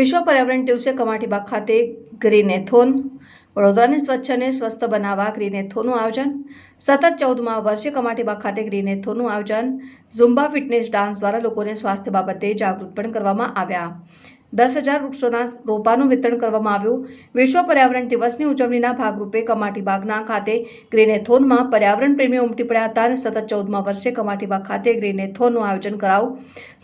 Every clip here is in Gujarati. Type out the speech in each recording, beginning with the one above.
વિશ્વ પર્યાવરણ દિવસે કમાટીબાગ ખાતે ગ્રીનેથોન. વડોદરાને સ્વચ્છ અને સ્વસ્થ બનાવવા ગ્રીનેથોનનું આયોજન. સતત ચૌદમા વર્ષે કમાટીબાગ ખાતે ગ્રીનેથોનનું આયોજન. ઝુમ્બા ફિટનેસ ડાન્સ દ્વારા લોકોને સ્વાસ્થ્ય બાબતે જાગૃત પણ કરવામાં આવ્યા. દસ હજાર વૃક્ષોના રોપાનું વિતરણ કરવામાં આવ્યું. વિશ્વ પર્યાવરણ દિવસની ઉજવણીના ભાગરૂપે કમાટીબાગના ખાતે ગ્રેનેથોનમાં પર્યાવરણ પ્રેમીઓ ઉમટી પડ્યા હતા અને સતત ચૌદમા વર્ષે કમાટીબાગ ખાતે ગ્રેનેથોનનું આયોજન કરાવું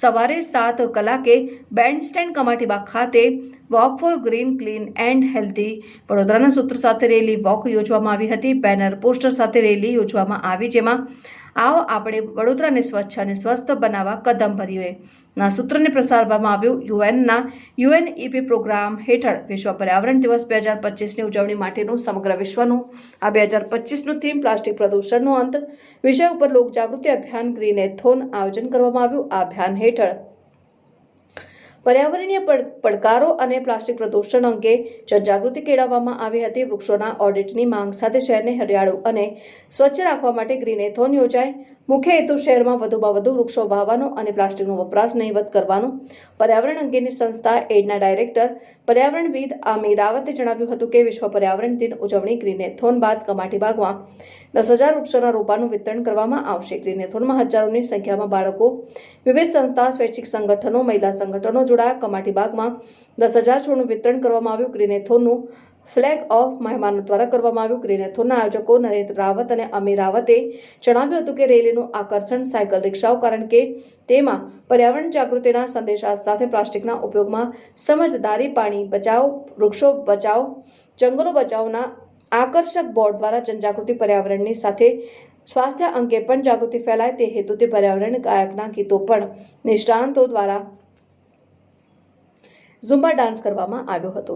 સવારે સાત કલાકે બેન્ડ સ્ટેન્ડ કમાટીબાગ ખાતે walk for green, clean and healthy વડોદરાના સૂત્ર સાથે રેલી વોક યોજવામાં આવી હતી. બેનર પોસ્ટર સાથે રેલી યોજવામાં આવી જેમાં આવો આપણે વડોદરાને સ્વચ્છ અને સ્વસ્થ બનાવવા કદમ ભરીએ ના સૂત્રને પ્રસારવામાં આવ્યું, યુએનના યુએનઈપી પ્રોગ્રામ હેઠળ વિશ્વ પર્યાવરણ દિવસ બે હજાર પચીસની ઉજવણી માટેનું સમગ્ર વિશ્વનું. આ બે હજાર પચીસનું થીમ પ્લાસ્ટિક પ્રદૂષણનો અંત. વિષય ઉપર લોકજાગૃતિ અભિયાન ગ્રીનેથોન આયોજન કરવામાં આવ્યું. આ અભિયાન હેઠળ પર્યાવરણીય પડ- પડકારો અને પ્લાસ્ટિક પ્રદૂષણ અંગે જનજાગૃતિ કેળવવામાં આવી હતી. વૃક્ષોના ઓડિટની માંગ સાથે શહેરને હરિયાળું અને સ્વચ્છ રાખવા માટે ગ્રીનેથોન યોજાય. મુખ્ય હેતુ શહેરમાં વધુમાં વધુ વૃક્ષો વાવવાનો અને પ્લાસ્ટિકનો વપરાશ નહીવત કરવાનો. પર્યાવરણ અંગેની સંસ્થા એડના ડાયરેક્ટર પર્યાવરણવિદ આમી રાવતે જણાવ્યું હતું કે, વિશ્વ પર્યાવરણ દિન ઉજવણી ગ્રીનેથોન બાદ કમાટીબાગમાં દસ હજાર વૃક્ષોના રોપાનું વિતરણ કરવામાં આવશે. ગ્રીનેથોનમાં હજારોની સંખ્યામાં બાળકો, વિવિધ સંસ્થા, સ્વૈચ્છિક સંગઠનો, મહિલા સંગઠનો જોડાયા કમાટીબાગમાં દસ હજાર છોડનું વિતરણ કરવામાં આવ્યું. ગ્રીનેથોનનું ફ્લેગ ઓફ મહેમાનો દ્વારા કરવામાં આવ્યું. ગ્રીનેથોનના આયોજકો નરેન્દ્ર રાવત અને અમીર રાવતે જણાવ્યું હતું કે રેલીનું આકર્ષણ સાયકલ રિક્ષાઓ કારણ કે તેમાં પર્યાવરણ જાગૃતિના સંદેશા સાથે પ્લાસ્ટિકના ઉપયોગમાં સમજદારી, પાણી બચાવ, વૃક્ષો બચાવ, જંગલો બચાવના આકર્ષક બોર્ડ દ્વારા જનજાગૃતિ પર્યાવરણની સાથે સ્વાસ્થ્ય અંગે પણ જાગૃતિ ફેલાય તે હેતુથી પર્યાવરણ ગાયકના ગીતો પણ નિષ્ણાંતો દ્વારા ઝુમ્બા ડાન્સ કરવામાં આવ્યો હતો.